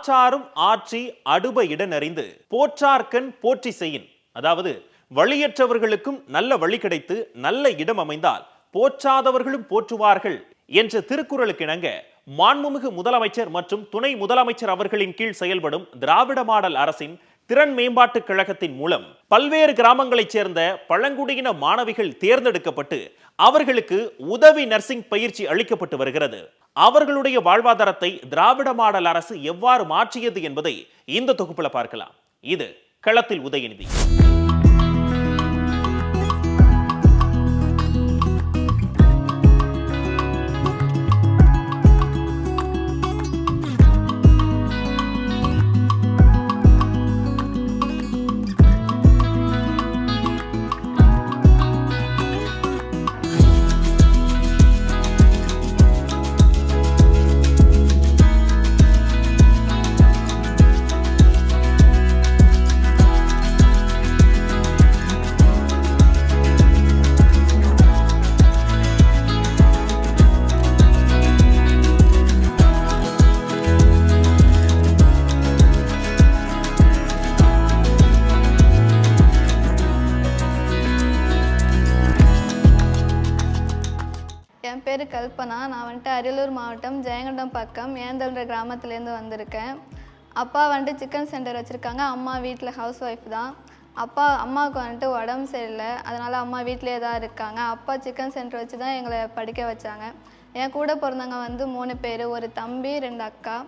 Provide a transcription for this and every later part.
ஆற்றாரும் ஆற்றி அடுப இடனறிந்து போற்றார்கண் போற்றி செய்யின். அதாவது வழியற்றவர்களுக்கும் நல்ல வழி கிடைத்து நல்ல இடம் அமைந்தால் போற்றாதவர்களும் போற்றுவார்கள் என்ற திருக்குறளுக்கு இணங்க மாண்புமிகு முதலமைச்சர் மற்றும் துணை முதலமைச்சர் அவர்களின் கீழ் செயல்படும் திராவிட மாடல் அரசின் திறன் மேம்பாட்டுக் கழகத்தின் மூலம் பல்வேறு கிராமங்களைச் சேர்ந்த பழங்குடியின மாணவிகள் தேர்ந்தெடுக்கப்பட்டு அவர்களுக்கு உதவி நர்சிங் பயிற்சி அளிக்கப்பட்டு வருகிறது. அவர்களுடைய வாழ்வாதாரத்தை திராவிட மாடல் அரசு எவ்வாறு மாற்றியது என்பதை இந்த தொகுப்பில் பார்க்கலாம். இது களத்தில் உதயநிதி. என் பேர் கல்பனா. நான் வந்துட்டு அரியலூர் மாவட்டம் ஜெயங்கண்டம் பக்கம் ஏந்தல்ன்ற கிராமத்துலேருந்து வந்திருக்கேன். அப்பா வந்துட்டு சிக்கன் சென்டர் வச்சுருக்காங்க. அம்மா வீட்டில் ஹவுஸ் ஒய்ஃப் தான். அப்பா அம்மாவுக்கு வந்துட்டு உடம்பு சரியில்லை. அதனால் அம்மா வீட்டிலே தான் இருக்காங்க. அப்பா சிக்கன் சென்டர் வச்சு தான் எங்களை படிக்க வச்சாங்க. என் கூட பிறந்தவங்க வந்து மூணு பேர். ஒரு தம்பி ரெண்டு அக்கா.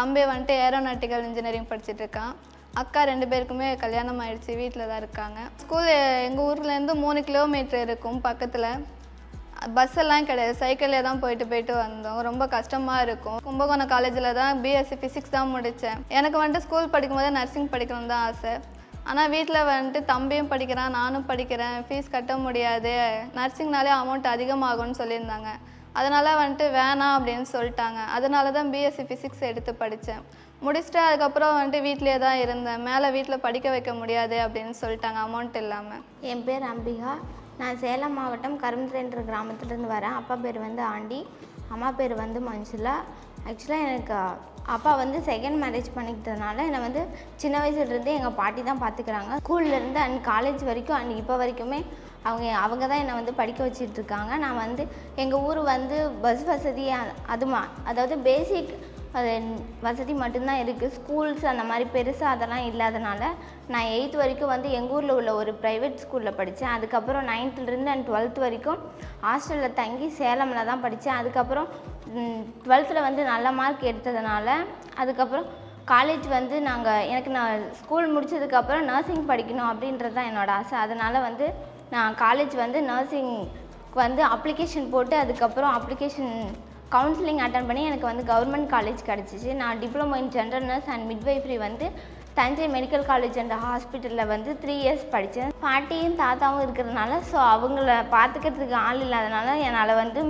தம்பி வந்துட்டு ஏரோநாட்டிக்கல் இன்ஜினியரிங் படிச்சுட்டு இருக்கான். அக்கா ரெண்டு பேருக்குமே கல்யாணம் ஆயிடுச்சு. வீட்டில் தான் இருக்காங்க. ஸ்கூல் எங்கள் ஊர்லேருந்து மூணு கிலோமீட்டர் இருக்கும் பக்கத்தில். பஸ் எல்லாம் கிடையாது. சைக்கிள்லே தான் போயிட்டு போயிட்டு வந்தோம். ரொம்ப கஷ்டமாக இருக்கும். கும்பகோணம் காலேஜில் தான் பிஎஸ்சி ஃபிசிக்ஸ் தான் முடித்தேன் எனக்கு வந்துட்டு ஸ்கூல் படிக்கும்போது நர்சிங் படிக்கணும்னு தான் ஆசை. ஆனால் வீட்டில் வந்துட்டு தம்பியும் படிக்கிறான் நானும் படிக்கிறேன். ஃபீஸ் கட்ட முடியாது. நர்சிங்னாலே அமௌண்ட் அதிகமாகும்னு சொல்லியிருந்தாங்க. அதனால் வந்துட்டு வேணாம் அப்படின்னு சொல்லிட்டாங்க. அதனால தான் பிஎஸ்சி ஃபிசிக்ஸ் எடுத்து படித்தேன் முடிச்சுட்டு அதுக்கப்புறம் வந்துட்டு வீட்டிலே தான் இருந்தேன். மேலே வீட்டில் படிக்க வைக்க முடியாது அப்படின்னு சொல்லிட்டாங்க அமௌண்ட் இல்லாமல் என் பேர் அம்பிகா. நான் சேலம் மாவட்டம் கரும்புன்ற கிராமத்துலேருந்து வரேன். அப்பா பேர் வந்து ஆண்டி அம்மா பேர் வந்து மஞ்சுளா. ஆக்சுவலாக எனக்கு அப்பா வந்து செகண்ட் மேரேஜ் பண்ணிக்கிட்டதுனால என்னை வந்து சின்ன வயசுலேருந்தே எங்கள் பாட்டி தான் பார்த்துக்கிறாங்க ஸ்கூல்லேருந்து அண்ட் காலேஜ் வரைக்கும் அண்ட் இப்போ வரைக்குமே அவங்க அவங்க தான் என்னை வந்து படிக்க வச்சிட்ருக்காங்க. நான் வந்து எங்கள் ஊர் வந்து பஸ் வசதி அதுமா அதாவது பேசிக் அது வசதி மட்டும்தான் இருக்குது ஸ்கூல்ஸ் அந்த மாதிரி பெருசாக அதெல்லாம் இல்லாதனால நான் எயித் வரைக்கும் வந்து எங்கள் ஊரில் உள்ள ஒரு ப்ரைவேட் ஸ்கூலில் படித்தேன் அதுக்கப்புறம் நைன்த்துலேருந்து அண்ட் டுவெல்த் வரைக்கும் ஹாஸ்டலில் தங்கி சேலமில் தான் படித்தேன் அதுக்கப்புறம் டுவெல்த்தில் வந்து நல்ல மார்க் எடுத்ததுனால அதுக்கப்புறம் காலேஜ் வந்து நாங்கள் எனக்கு நான் ஸ்கூல் முடிச்சதுக்கப்புறம் நர்சிங் படிக்கணும் அப்படின்றது தான் என்னோட ஆசை. அதனால் வந்து நான் காலேஜ் வந்து நர்சிங் வந்து அப்ளிகேஷன் போட்டு அதுக்கப்புறம் அப்ளிகேஷன் கவுன்சிலிங் அட்டன் பண்ணி எனக்கு வந்து கவர்மெண்ட் காலேஜ் கிடச்சிச்சு. நான் diploma in general nurse and midwifery வந்து தஞ்சை மெடிக்கல் காலேஜ் அண்ட் ஹாஸ்பிட்டலில் வந்து த்ரீ இயர்ஸ் படித்தேன் பாட்டியும் தாத்தாவும் இருக்கிறதுனால ஸோ அவங்கள பார்த்துக்கிறதுக்கு ஆள் இல்லாதனால என்னால் வந்து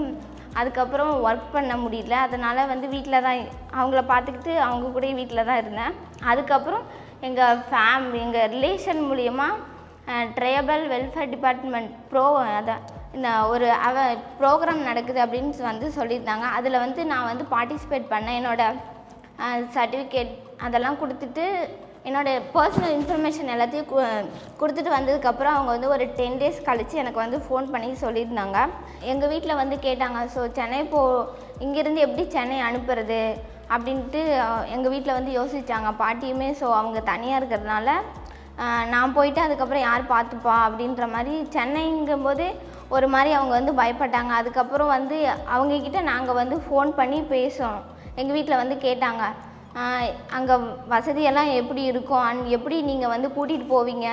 அதுக்கப்புறம் ஒர்க் பண்ண முடியல. அதனால் வந்து வீட்டில் தான் அவங்கள பார்த்துக்கிட்டு அவங்க கூட வீட்டில் தான் இருந்தேன். அதுக்கப்புறம் எங்கள் ஃபேம் எங்கள் ரிலேஷன் மூலியமாக ட்ரையபிள் வெல்ஃபேர் டிபார்ட்மெண்ட் ப்ரோ அதான் ஒரு அவ ப்ரோக்ராம் நடக்குது அப்படின்னு வந்து சொல்லியிருந்தாங்க. அதில் வந்து நான் வந்து பார்ட்டிசிபேட் பண்ணேன். என்னோடய சர்டிஃபிகேட் அதெல்லாம் கொடுத்துட்டு என்னோட பர்சனல் இன்ஃபர்மேஷன் எல்லாத்தையும் கு- கொடுத்துட்டு வந்ததுக்கப்புறம் அவங்க வந்து ஒரு டென் டேஸ் கழித்து எனக்கு வந்து ஃபோன் பண்ணி சொல்லியிருந்தாங்க. எங்கள் வீட்டில் வந்து கேட்டாங்க ஸோ சென்னை போ இங்கேருந்து எப்படி சென்னை அனுப்புறது? அப்படின்ட்டு எங்கள் வீட்டில் வந்து யோசிச்சாங்க. பாட்டியுமே ஸோ அவங்க தனியாக இருக்கிறதுனால நான் போயிட்டு அதுக்கப்புறம் யார் பார்த்துப்பா அப்படின்ற மாதிரி சென்னைங்கும்போது ஒரு மாதிரி அவங்க வந்து பயப்பட்டாங்க. அதுக்கப்புறம் வந்து அவங்கக்கிட்ட நாங்கள் வந்து ஃபோன் பண்ணி பேசணும் எங்கள் வீட்டில் வந்து கேட்டாங்க அங்கே வசதியெல்லாம் எப்படி இருக்கும்? அண்ட் எப்படி நீங்கள் வந்து கூட்டிகிட்டு போவீங்க?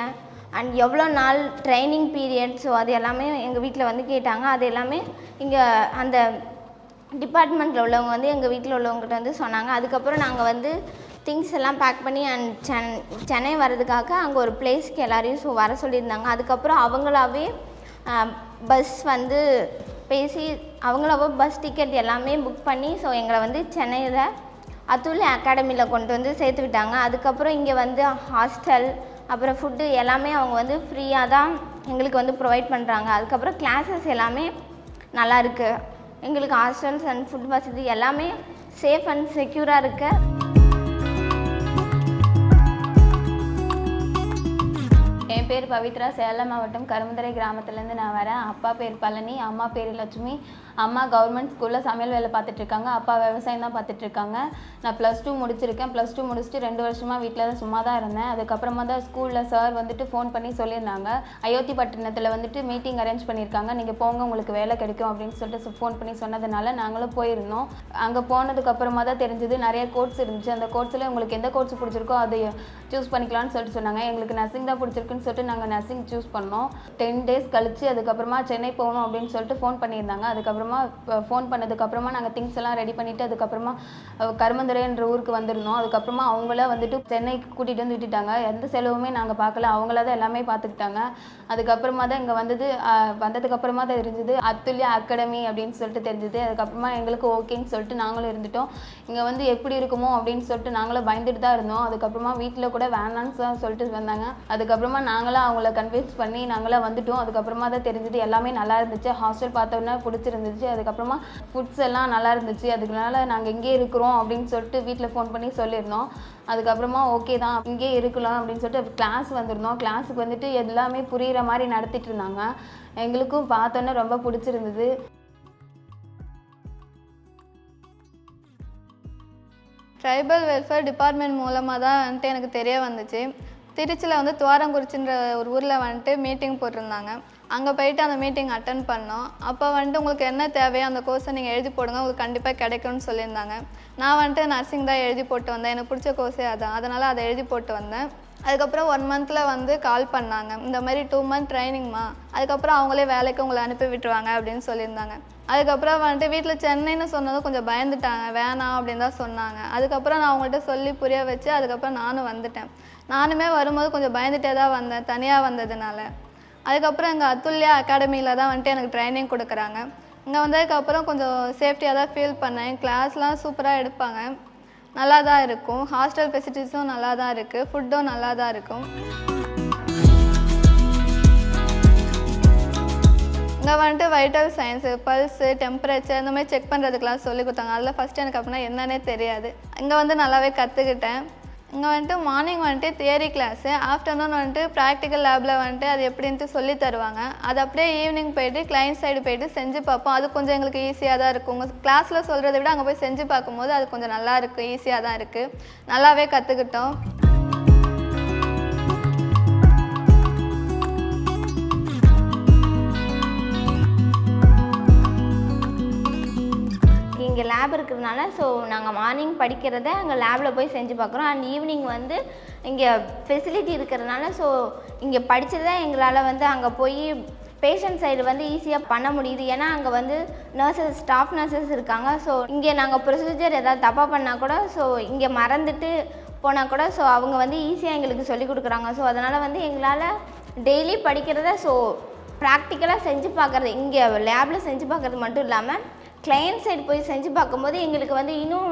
அண்ட் எவ்வளோ நாள் ட்ரைனிங் பீரியட் ஸோ அது எல்லாமே எங்கள் வீட்டில் வந்து கேட்டாங்க. அது எல்லாமே இங்கே அந்த டிபார்ட்மெண்ட்டில் உள்ளவங்க வந்து எங்கள் வீட்டில் உள்ளவங்ககிட்ட வந்து சொன்னாங்க. அதுக்கப்புறம் நாங்கள் வந்து திங்ஸ் எல்லாம் பேக் பண்ணி அண்ட் சென் சென்னை வர்றதுக்காக அங்கே ஒரு பிளேஸ்க்கு எல்லாரையும் ஸோ வர சொல்லியிருந்தாங்க. அதுக்கப்புறம் அவங்களாவே பஸ் வந்து பேசி அவங்களாவே பஸ் டிக்கெட் எல்லாமே புக் பண்ணி ஸோ எங்களை வந்து சென்னையில் அத்துல் அகாடமியில் கொண்டு வந்து சேர்த்து விட்டாங்க. அதுக்கப்புறம் இங்கே வந்து ஹாஸ்டல் அப்புறம் ஃபுட்டு எல்லாமே அவங்க வந்து ஃப்ரீயாக தான் எங்களுக்கு வந்து ப்ரொவைட் பண்ணுறாங்க அதுக்கப்புறம் கிளாஸஸ் எல்லாமே நல்லா இருக்குது எங்களுக்கு ஹாஸ்டல்ஸ் அண்ட் ஃபுட் வசதி எல்லாமே சேஃப் அண்ட் செக்யூராக இருக்க. என் பேர் பவித்ரா சேலம் மாவட்டம் கரும்புதரை கிராமத்துலேருந்து நான் வரேன். அப்பா பேர் பழனி அம்மா பேர் லட்சுமி. அம்மா கவர்மெண்ட் ஸ்கூலில் சமையல் வேலை பார்த்துட்டு இருக்காங்க அப்பா விவசாயம் தான் பார்த்துட்டு இருக்காங்க நான் ப்ளஸ் டூ முடிச்சிருக்கேன். ப்ளஸ் டூ முடிச்சுட்டு ரெண்டு வருஷமாக வீட்டில் தான் சும்மா தான் இருந்தேன். அதுக்கப்புறமா தான் ஸ்கூலில் சார் வந்துட்டு ஃபோன் பண்ணி சொல்லியிருந்தாங்க. அயோத்தி பட்டினத்தில் வந்துட்டு மீட்டிங் அரேஞ்ச் பண்ணியிருக்காங்க. நீங்கள் போங்க உங்களுக்கு வேலை கிடைக்கும் அப்படின்னு சொல்லிட்டு ஃபோன் பண்ணி சொன்னதுனால நாங்களும் போயிருந்தோம். அங்கே போனதுக்கப்புறமா தான் தெரிஞ்சது நிறைய கோர்ஸ் இருந்துச்சு. அந்த கோர்ஸில் உங்களுக்கு எந்த கோர்ஸ் பிடிச்சிருக்கோ அதை சூஸ் பண்ணிக்கலாம்னு சொல்லிட்டு சொன்னாங்க. எங்களுக்கு நர்சிங் தான் பிடிச்சிருக்குன்னு சொல்லிட்டு நாங்கள் நர்சிங் சூஸ் பண்ணோம். டென் டேஸ் கழித்து அதுக்கப்புறமா சென்னை போகணும் அப்படின்னு சொல்லிட்டு ஃபோன் பண்ணியிருந்தாங்க. அதுக்கப்புறம் ஃபோன் பண்ணதுக்கப்புறமா நாங்கள் திங்ஸ் எல்லாம் ரெடி பண்ணிவிட்டு அதுக்கப்புறமா கருமந்துரைன்ற ஊருக்கு வந்திருந்தோம். அதுக்கப்புறமா அவங்கள வந்துட்டு சென்னைக்கு கூட்டிகிட்டு வந்து விட்டுட்டாங்க. எந்த செலவுமே நாங்கள் பார்க்கல. அவங்கள தான் எல்லாமே பார்த்துக்கிட்டாங்க. அதுக்கப்புறமா தான் இங்கே வந்தது. வந்ததுக்கப்புறமா தான் தெரிஞ்சது. அத்துல்யா அகாடமி அப்படின்னு சொல்லிட்டு தெரிஞ்சது. அதுக்கப்புறமா எங்களுக்கு ஓகேன்னு சொல்லிட்டு நாங்களும் இருந்துட்டோம். இங்கே வந்து எப்படி இருக்குமோ அப்படின்னு சொல்லிட்டு நாங்களும் பயந்துட்டு தான் இருந்தோம். அதுக்கப்புறமா வீட்டில் கூட வேணான்னு தான் சொல்லிட்டு வந்தாங்க. அதுக்கப்புறமா நாங்களாம் அவங்கள கன்வின்ஸ் பண்ணி நாங்களாம் வந்துட்டோம். அதுக்கப்புறமா தான் தெரிஞ்சது. எல்லாமே நல்லா இருந்துச்சு. ஹாஸ்டல் பார்த்தோன்னே இருந்துச்சு. அதுக்கப்புறமா ஃபுட்ஸ் எல்லாம் நல்லா இருந்துச்சு. அதுக்குனால நாங்கள் இங்கே இருக்கிறோம் அப்படின்னு சொல்லிட்டு வீட்டில் ஃபோன் பண்ணி சொல்லியிருந்தோம். அதுக்கப்புறமா ஓகே தான் இங்கே இருக்கலாம் அப்படின்னு சொல்லிட்டு கிளாஸ் வந்திருந்தோம். கிளாஸுக்கு வந்துட்டு எல்லாமே புரிகிற மாதிரி நடத்திட்டு இருந்தாங்க. எங்களுக்கும் பார்த்தோன்னே ரொம்ப பிடிச்சிருந்தது. ட்ரைபல் வெல்ஃபேர் டிபார்ட்மெண்ட் மூலமாக தான் வந்துட்டு எனக்கு தெரிய வந்துச்சு. திருச்சியில் வந்து துவாரங்குறிச்சின்ற ஒரு ஊரில் வந்துட்டு மீட்டிங் போட்டிருந்தாங்க. அங்கே போயிட்டு அந்த மீட்டிங் அட்டன் பண்ணோம். அப்போ வந்துட்டு உங்களுக்கு என்ன தேவையோ அந்த கோர்ஸை நீங்கள் எழுதி போடுங்க. உங்களுக்கு கண்டிப்பாக கிடைக்கும்னு சொல்லியிருந்தாங்க. நான் வந்துட்டு நர்சிங் தான் எழுதி போட்டு வந்தேன். எனக்கு பிடிச்ச கோர்ஸே அதான். அதனால் அதை எழுதி போட்டு வந்தேன். அதுக்கப்புறம் ஒன் மந்தில் வந்து கால் பண்ணாங்க. இந்த மாதிரி டூ மந்த் ட்ரைனிங்மா அதுக்கப்புறம் அவங்களே வேலைக்கு உங்களை அனுப்பி விட்டுருவாங்க அப்படின்னு சொல்லியிருந்தாங்க. அதுக்கப்புறம் வந்துட்டு வீட்டில் சென்னைன்னு சொன்னதும் கொஞ்சம் பயந்துட்டாங்க. வேணாம் அப்படின்னு தான் சொன்னாங்க. அதுக்கப்புறம் நான் அவங்கள்ட்ட சொல்லி புரிய வச்சு அதுக்கப்புறம் நானும் வந்துட்டேன். நானுமே வரும்போது கொஞ்சம் பயந்துட்டே தான் வந்தேன். தனியாக வந்ததுனால. அதுக்கப்புறம் எங்கள் அத்துல்யா அகாடமியில் தான் வந்துட்டு எனக்கு ட்ரைனிங் கொடுக்குறாங்க. இங்கே வந்ததுக்கப்புறம் கொஞ்சம் சேஃப்டியாக தான் ஃபீல் பண்ணேன். கிளாஸ்லாம் சூப்பராக எடுப்பாங்க. நல்லா தான் இருக்கும். ஹாஸ்டல் ஃபெசிலிட்டிஸும் நல்லா தான் இருக்குது ஃபுட்டும் நல்லா தான் இருக்கும். இங்கே வந்துட்டு வைட்டல் சயின்ஸு பல்ஸு டெம்பரேச்சர் இந்த மாதிரி செக் பண்ணுறதுக்கெலாம் சொல்லி கொடுத்தாங்க. அதில் ஃபஸ்ட்டு எனக்கு அப்படின்னா என்னன்னே தெரியாது. இங்கே வந்து நல்லாவே கற்றுக்கிட்டேன் இங்கே வந்துட்டு மார்னிங் வந்துட்டு தியரி கிளாஸு ஆஃப்டர்நூன் வந்துட்டு ப்ராக்டிக்கல் லேபில் வந்துட்டு அது எப்படின்ட்டு சொல்லி தருவாங்க. அது அப்படியே ஈவினிங் போயிட்டு கிளைண்ட் சைடு போயிட்டு செஞ்சு பார்ப்போம். அது கொஞ்சம் எங்களுக்கு ஈஸியாக தான் இருக்கும். உங்கள் கிளாஸில் சொல்கிறத விட அங்கே போய் செஞ்சு பார்க்கும்போது அது கொஞ்சம் நல்லா இருக்குது ஈஸியாக தான் இருக்குது நல்லாவே கற்றுக்கிட்டோம் லேப் இருக்கிறதுனால ஸோ நாங்கள் மார்னிங் படிக்கிறத அங்கே லேபில் போய் செஞ்சு பார்க்குறோம் அண்ட் ஈவினிங் வந்து இங்கே ஃபெசிலிட்டி இருக்கிறதுனால ஸோ இங்கே படித்ததை எங்களால் வந்து அங்கே போய் பேஷண்ட் சைடு வந்து ஈஸியாக பண்ண முடியுது. ஏன்னா அங்கே வந்து நர்சஸ் ஸ்டாஃப் நர்சஸ் இருக்காங்க. ஸோ இங்கே நாங்கள் ப்ரொசீஜர் ஏதாவது தப்பாக பண்ணால் கூட ஸோ இங்கே மறந்துட்டு போனால் கூட ஸோ அவங்க வந்து ஈஸியாக எங்களுக்கு சொல்லி கொடுக்குறாங்க. ஸோ அதனால் வந்து எங்களால் டெய்லி படிக்கிறத ஸோ ப்ராக்டிக்கலாக செஞ்சு பார்க்குறது இங்கே லேபில் செஞ்சு பார்க்குறது மட்டும் இல்லாமல் கிளையண்ட் சைடு போய் செஞ்சு பார்க்கும்போது எங்களுக்கு வந்து இன்னும்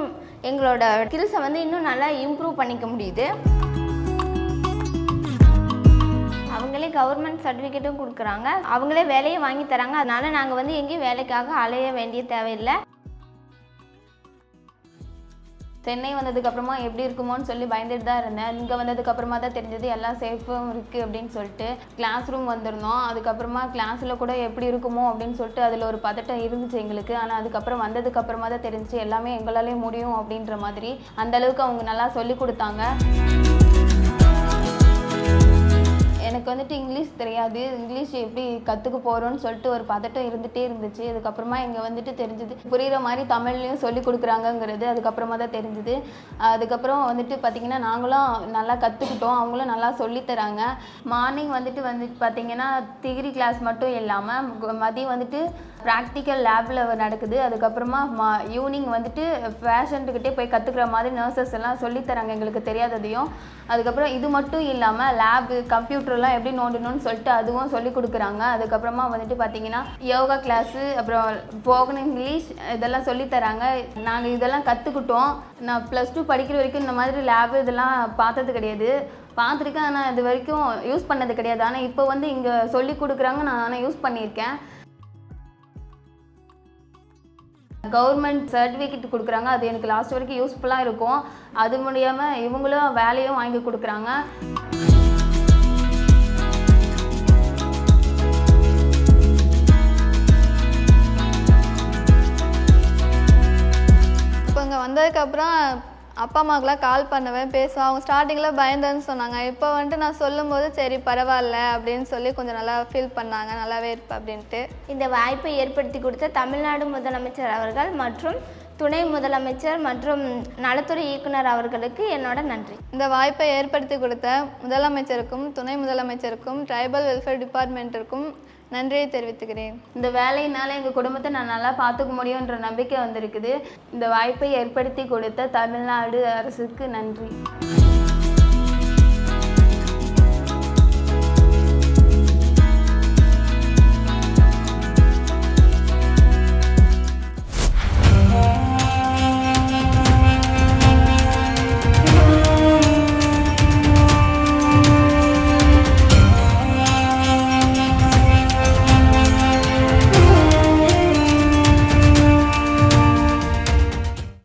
எங்களோட ஸ்கில்ஸை வந்து இன்னும் நல்லா இம்ப்ரூவ் பண்ணிக்க முடியுது. அவங்களே கவர்மெண்ட் சர்டிஃபிகேட்டும் கொடுக்குறாங்க. அவங்களே வேலையை வாங்கி தராங்க. அதனால நாங்கள் வந்து எங்கேயும் வேலைக்காக அலைய வேண்டிய தேவையில்லை. சென்னை வந்ததுக்கப்புறமா எப்படி இருக்குமோன்னு சொல்லி பயந்துட்டு தான் இருந்தேன். இங்கே வந்ததுக்கப்புறமா தான் தெரிஞ்சது எல்லாம் சேஃபும் இருக்குது அப்படின்னு சொல்லிட்டு கிளாஸ் ரூம் வந்திருந்தோம். அதுக்கப்புறமா கிளாஸில் கூட எப்படி இருக்குமோ அப்படின்னு சொல்லிட்டு அதில் ஒரு பதட்டம் இருந்துச்சு எங்களுக்கு. ஆனால் அதுக்கப்புறம் வந்ததுக்கப்புறமா தான் தெரிஞ்சுச்சு எல்லாமே எங்களாலே முடியும் அப்படின்ற மாதிரி. அந்த அளவுக்கு அவங்க நல்லா சொல்லி கொடுத்தாங்க. எனக்கு வந்துட்டு இங்கிலீஷ் தெரியாது. இங்கிலீஷ் எப்படி கற்றுக்க போகிறோன்னு சொல்லிட்டு ஒரு பதட்டம் இருந்துகிட்டே இருந்துச்சு. அதுக்கப்புறமா இங்கே வந்துட்டு தெரிஞ்சுது. புரிகிற மாதிரி தமிழ்லேயும் சொல்லி கொடுக்குறாங்கங்கிறது அதுக்கப்புறமா தான் தெரிஞ்சுது. அதுக்கப்புறம் வந்துட்டு பார்த்திங்கன்னா நாங்களும் நல்லா கற்றுக்கிட்டோம் அவங்களும் நல்லா சொல்லித் தராங்க. மார்னிங் வந்துட்டு வந்துட்டு பார்த்திங்கன்னா டிகிரி கிளாஸ் மட்டும் இல்லாமல் மதியம் வந்துட்டு ப்ராக்டிக்கல் லேபில் நடக்குது. அதுக்கப்புறமா மா ஈவினிங் வந்துட்டு பேஷண்ட்டுக்கிட்டே போய் கற்றுக்குற மாதிரி நர்சஸ் எல்லாம் சொல்லித் தராங்க. எங்களுக்கு தெரியாததையும். அதுக்கப்புறம் இது மட்டும் இல்லாமல் லேபு கம்ப்யூட்டர்லாம் எப்படி நோண்டணும்னு சொல்லிட்டு அதுவும் சொல்லி கொடுக்குறாங்க. அதுக்கப்புறமா வந்துட்டு பார்த்தீங்கன்னா யோகா கிளாஸு அப்புறம் போகணும் இங்கிலீஷ் இதெல்லாம் சொல்லித் தராங்க. நாங்கள் இதெல்லாம் கற்றுக்கிட்டோம் நான் ப்ளஸ் டூ படிக்கிற வரைக்கும் இந்த மாதிரி லேபு இதெல்லாம் பார்த்தது கிடையாது. பார்த்துருக்கேன். ஆனால் இது வரைக்கும் யூஸ் பண்ணது கிடையாது. ஆனால் இப்போ வந்து இங்கே சொல்லி கொடுக்குறாங்க. நான் ஆனால் யூஸ் பண்ணியிருக்கேன். கவர்மெண்ட் சர்டிஃபிகேட் கொடுக்குறாங்க. அது எனக்கு லாஸ்ட் வரைக்கும் யூஸ்ஃபுல்லாக இருக்கும். அது முடியாமல் இவங்களும் வேலையும் வாங்கி கொடுக்குறாங்க. இப்போ இங்கே வந்ததுக்கப்புறம் அப்பா அம்மாவுக்குலாம் கால் பண்ணுவேன் பேசுவேன். அவங்க ஸ்டார்டிங்கில் பயந்தேன்னு சொன்னாங்க. இப்போ வந்துட்டு நான் சொல்லும்போது சரி பரவாயில்ல அப்படின்னு சொல்லி கொஞ்சம் நல்லா ஃபீல் பண்ணாங்க. நல்லாவே இருப்பேன் அப்படின்ட்டு. இந்த வாய்ப்பை ஏற்படுத்தி கொடுத்த தமிழ்நாடு முதலமைச்சர் அவர்கள் மற்றும் துணை முதலமைச்சர் மற்றும் நலத்துறை இயக்குனர் அவர்களுக்கு என்னோட நன்றி. இந்த வாய்ப்பை ஏற்படுத்தி கொடுத்த முதலமைச்சருக்கும் துணை முதலமைச்சருக்கும் ட்ரைபல் வெல்ஃபேர் டிபார்ட்மெண்ட்டிற்கும் நன்றியை தெரிவித்துக்கிறேன். இந்த வேலையினால எங்கள் குடும்பத்தை நான் நல்லா பார்த்துக்க முடியுன்ற நம்பிக்கை வந்திருக்குது. இந்த வாய்ப்பை ஏற்படுத்தி கொடுத்த தமிழ்நாடு அரசுக்கு நன்றி.